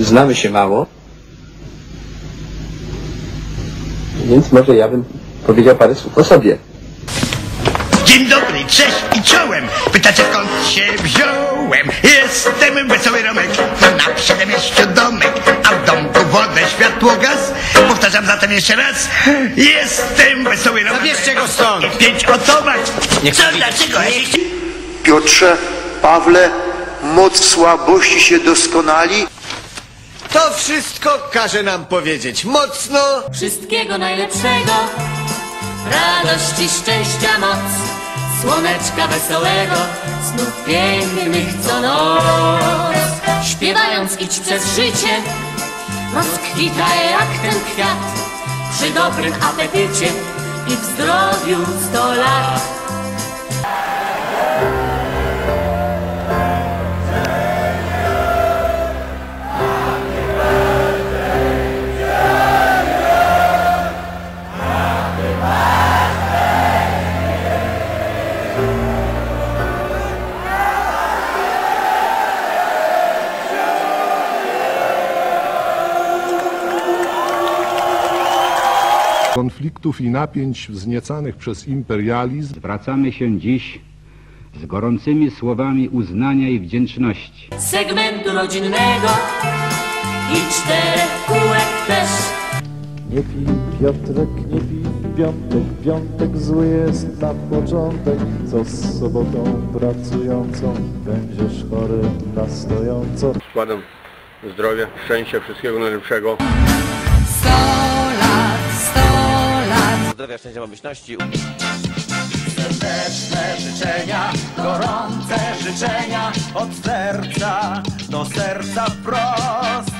znamy się mało. Więc może ja bym powiedział parę słów o sobie. Dzień dobry, cześć i czołem. Pytacie skąd się wziąłem? Jestem wesoły Romek, mam na przedmieściu domek, a w domku wodę, światło, gaz. Powtarzam zatem jeszcze raz. Jestem wesoły Romek. Zabierzcie go stąd. I pięć automat. Co, dlaczego? Piotrze, Pawle, moc słabości się doskonali. Wszystko każe nam powiedzieć mocno. Wszystkiego najlepszego, radości, szczęścia, moc, słoneczka wesołego, snów pięknych co noc. Śpiewając idź przez życie, rozkwitaj jak ten kwiat, przy dobrym apetycie i w zdrowiu sto lat. Konfliktów i napięć wzniecanych przez imperializm Zwracamy się dziś z gorącymi słowami uznania i wdzięczności segmentu rodzinnego i czterech kółek też. Nie pij Piotrek, nie pij piątek, piątek zły jest na początek, co z sobotą pracującą będziesz chory na stojąco. Składam zdrowia, szczęścia, wszystkiego najlepszego. Zdrowia, szczęścia, pomyślności. Serdeczne życzenia, gorące życzenia od serca do serca wprost.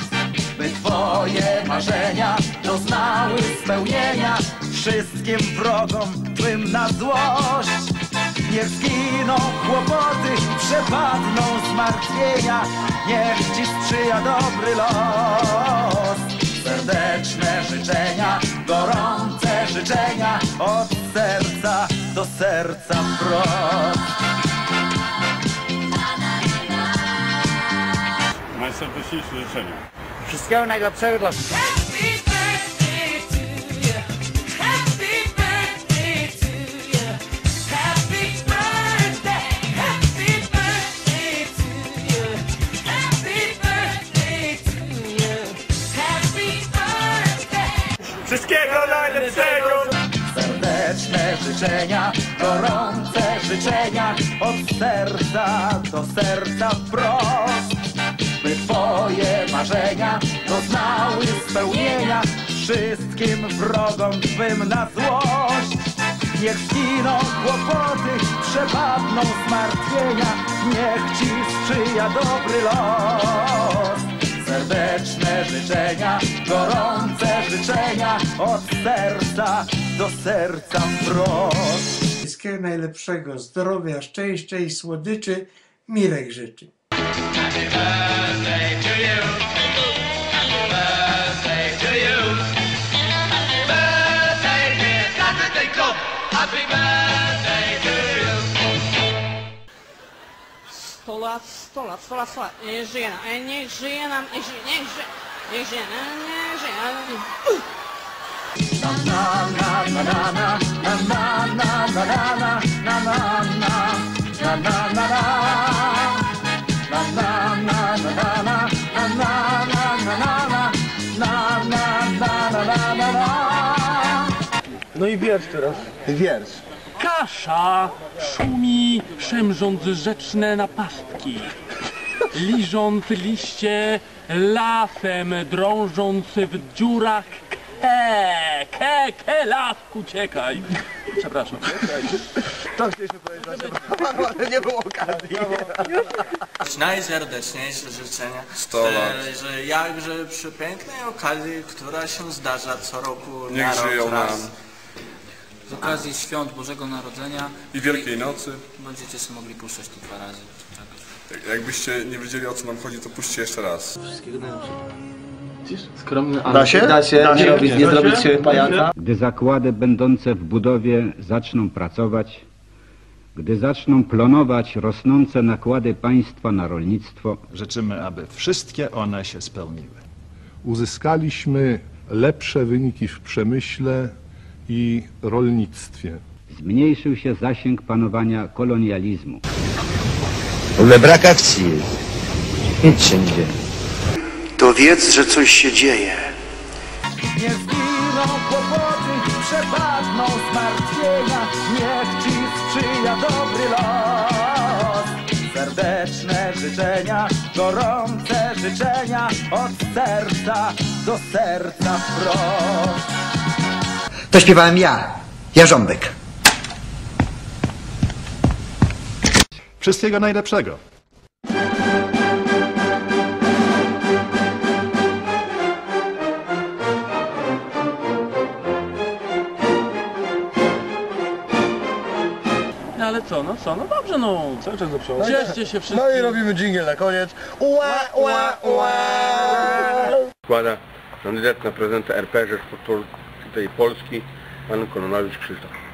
By twoje marzenia doznały spełnienia wszystkim wrogom twym na złość. Niech zginą kłopoty, przepadną zmartwienia, niech ci sprzyja dobry los. Do serca wprost. Najserdeczniejsze życzenia. Wszystkiego najlepszego dla Wszystkiego życzenia, gorące życzenia od serca do serca wprost. By twoje marzenia doznały spełnienia wszystkim wrogom twym na złość. Niech zginą kłopoty, przepadną zmartwienia, niech ci sprzyja dobry los serdeczne życzenia, gorące życzenia od serca do serca wprost. Wszystkiego najlepszego, zdrowia, szczęścia i słodyczy Mirek życzy. Happy birthday to you. Happy birthday to you. Happy birthday, dear Saturday Club. Happy birthday. Sto lat, sto lat, sto lat, sto lat. Niech żyje nam, e, niech żyje nam, niech żyje, niech żyje, niech żyje, e, niech żyje. Na na na na na na na na na na na na na na na na na na Na na na na na na na na na na na na na na na na na na No i wiersz teraz. Wiersz. Kasza szumi, szemrząc rzeczne napastki. Liżąc liście, lasem drążąc w dziurach ke, ke, ke, lasku, ciekaj. Przepraszam. To chcieliśmy powiedzieć, ale nie było okazji. Najserdeczniejsze życzenia, Sto że, lat. że jakże przy pięknej okazji, która się zdarza co roku Niech na rok żyją raz. nam. Z okazji świąt Bożego Narodzenia I Wielkiej Nocy. będziecie sobie mogli puszczać to dwa razy. Tak. Jakbyście nie wiedzieli o co nam chodzi, to puśćcie jeszcze raz. Skromny, ale Da się? da się, Da nie, się? robić, nie Da zrobić się? pajaka. Gdy zakłady będące w budowie zaczną pracować, gdy zaczną plonować rosnące nakłady państwa na rolnictwo, Życzymy, aby wszystkie one się spełniły. Uzyskaliśmy lepsze wyniki w przemyśle i rolnictwie. zmniejszył się zasięg panowania kolonializmu. W ogóle brak akcji jest. Nic się nie dzieje. To wiedz, że coś się dzieje. Nie zginą kłopoty, przepadną zmartwienia, niech Ci sprzyja dobry los. Serdeczne życzenia, gorące życzenia, od serca do serca wprost. To śpiewałem ja, Jarząbek. Wszystkiego najlepszego. No ale co, no co, no dobrze, no. Cały czas do przodu. Cieszcie się wszyscy. No i robimy dżingiel na koniec. Ła, ła, ła. Składa kandydat na prezydenta RP Rzeczpospolitej Polski, pan Kononowicz Krzysztof.